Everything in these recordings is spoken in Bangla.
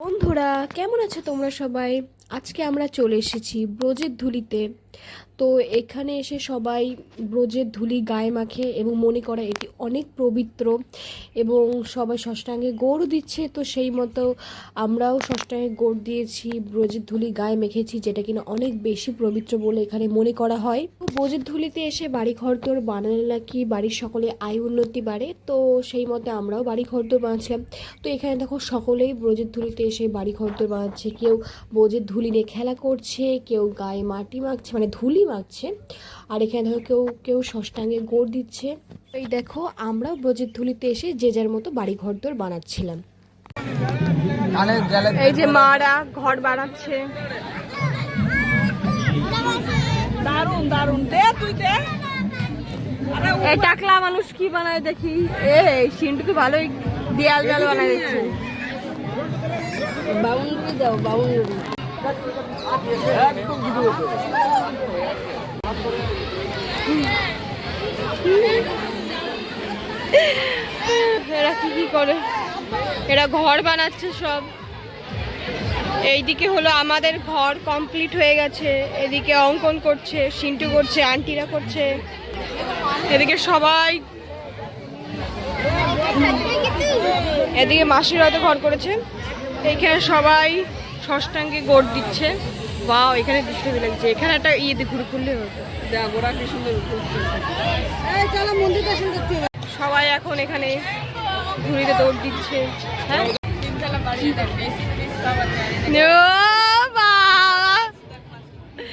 বন্ধুরা কেমন আছো তোমরা সবাই? আজকে আমরা চলে এসেছি ব্রজের ধুলিতে। তো এখানে এসে সবাই ব্রজের ধুলি গায়ে মাখে এবং মনে করে এটি অনেক পবিত্র এবং সবাই ষষ্ঠাঙ্গে গৌড় দিচ্ছে। তো সেই মতো আমরাও ষষ্ঠাঙ্গে গৌড় দিয়েছি, ব্রজের ধুলি গায়ে মেখেছি, যেটা কিনা অনেক বেশি পবিত্র বলে এখানে মনে করা হয়। ব্রজের ধুলিতে এসে বাড়ি ঘর তোর বানালে নাকি বাড়ির সকলে আয় উন্নতি বাড়ে? তো সেই মতে আমরাও বাড়ি ঘর তোর বানাচ্ছিলাম তো এখানে দেখো সকলেই ব্রজের ধুলিতে এসে বাড়ি ঘর তোর বানাচ্ছে কেউ ব্রজের ধুলি নিয়ে খেলা করছে কেউ গায়ে মাটি মাখছে মানে ধুলি মাখছে আর এখানে ধরো কেউ কেউ ষষ্ঠাঙ্গে গোড় দিচ্ছে। এই দেখো আমরাও ব্রজের ধুলিতে এসে যে যার মতো বাড়ি ঘর তোর বানাচ্ছিলাম এই যে মারা ঘর বানাচ্ছে। দারুণ দারুণ দে তুই দে। এই টাকলা মানুষ কি বানায় দেখি? এ সিন্টু তো ভালোই দেয়াল দেয়াল বানায় দিচ্ছে। বাউন্ডারি দাও বাউন্ডারি। এরা কি কি করে? এরা ঘর বানাচ্ছে সব। এইদিকে হলো আমাদের ঘর কমপ্লিট হয়ে গেছে। এদিকে অঙ্কন করছে, সিন্টু করছে, আন্টিরা করছে। এদিকে সবাই এদিকে মাসিরা তো ঘর করেছে। এইখানে সবাই ষষ্ঠাঙ্গে গোট দিচ্ছে। বাও এখানে দৃষ্টি লাগছে। এখানে একটা ইয়ে দিয়ে ঘুরে হতো দেখ ওরা কি সুন্দর করছে এই চলো মন্দির দর্শন করতে সবাই এখন এখানে ঘুরিতে দৌড় দিচ্ছে। হ্যাঁ?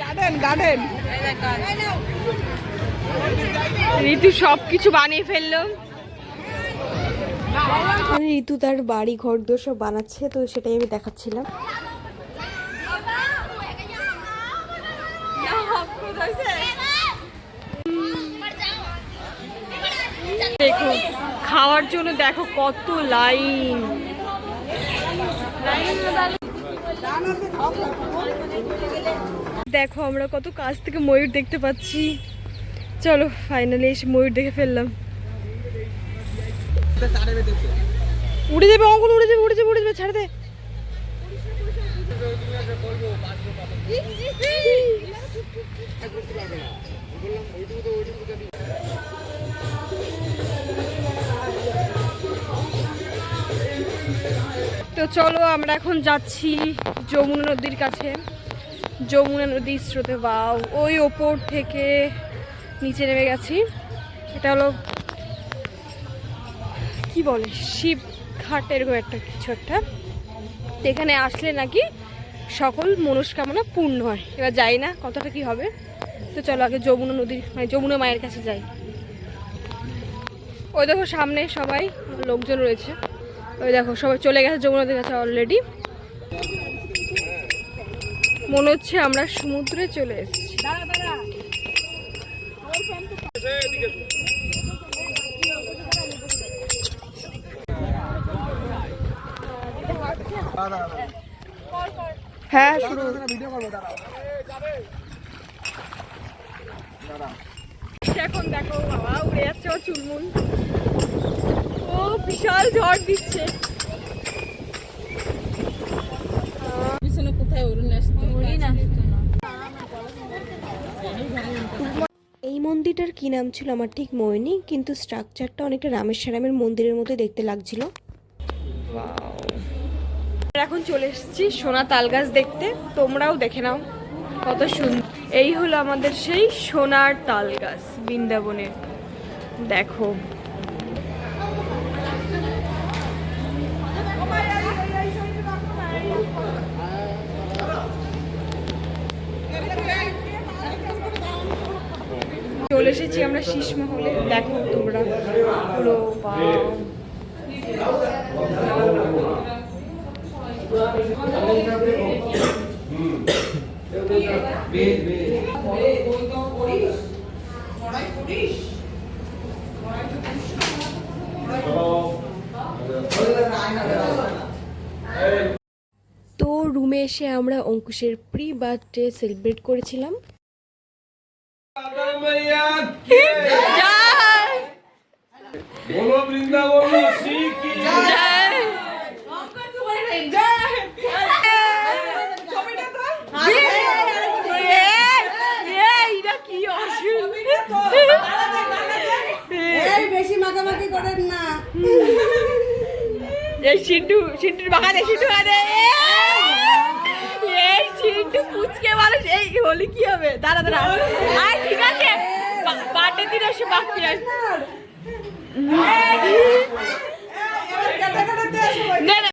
গার্ডেন গার্ডেন ঋতু সব কিছু বানিয়ে ফেলল। ঋতু তার বাড়ি ঘর দোষ বানাচ্ছে তো সেটাই আমি দেখাচ্ছিলাম দেখো খাওয়ার জন্য দেখো কত লাইন। দেখো আমরা কত কাছ থেকে ময়ূর দেখতে পাচ্ছি। চলো ফাইনালি এসে ময়ূর দেখে ফেললাম। উড়ে যাবে অঙ্কন উড়ে যাবে উড়ে যাবে উড়ে যাবে, ছাড়ে দে। তো চলো আমরা এখন যাচ্ছি যমুনা নদীর কাছে। যমুনা নদীর স্রোতে বাও ওই ওপর থেকে নিচে নেমে গেছি। এটা হলো, কি বলে, শিব ঘাট এরকম একটা কিছু একটা। এখানে আসলে নাকি সকল মনস্কামনা পূর্ণ হয়। এবার যাই না কতটা কি হবে? তো চলো আগে যমুনা নদীর মানে যমুনা মায়ের কাছে যাই। ওই দেখো সামনে সবাই, লোকজন রয়েছে। ওই দেখো, সবাই চলে গেছে যমুনা নদীর কাছে অলরেডি মনে হচ্ছে আমরা সমুদ্রে চলে এসেছি। হ্যাঁ শুরু। এখন দেখো, বাবা, উড়ে যাচ্ছে ও চুলমুল বিশাল ঝড় দিচ্ছে। পিছনে কোথায় অরুণ আসতো অরুণ না। এই মন্দিরটার কি নাম ছিল আমার ঠিক মনে কিন্তু স্ট্রাকচারটা অনেকটা রামেশ্বরামের মন্দিরের মতো দেখতে লাগছিল। এখন চলে এসেছি সোনা তাল গাছ দেখতে। তোমরাও দেখে নাও কত সুন্দর। এই হলো আমাদের সেই সোনার তাল গাছ বৃন্দাবনের। দেখো। চলে এসেছি আমরা শীষ মহলে। দেখো তোমরা। পুরো তো রুমে এসে আমরা অঙ্কুশের প্রি বার্থডে সেলিব্রেট করেছিলাম। বলো বৃন্দাবন শ্রী করেন না এই সিন্টু সিন্টুর বাগানে সিন্টু আরে আজকে মানুষ এই হলি কি হবে দাঁড়া দাঁড়া আয় ঠিক আছে বার্থডে দিন এসে বাকি আসবে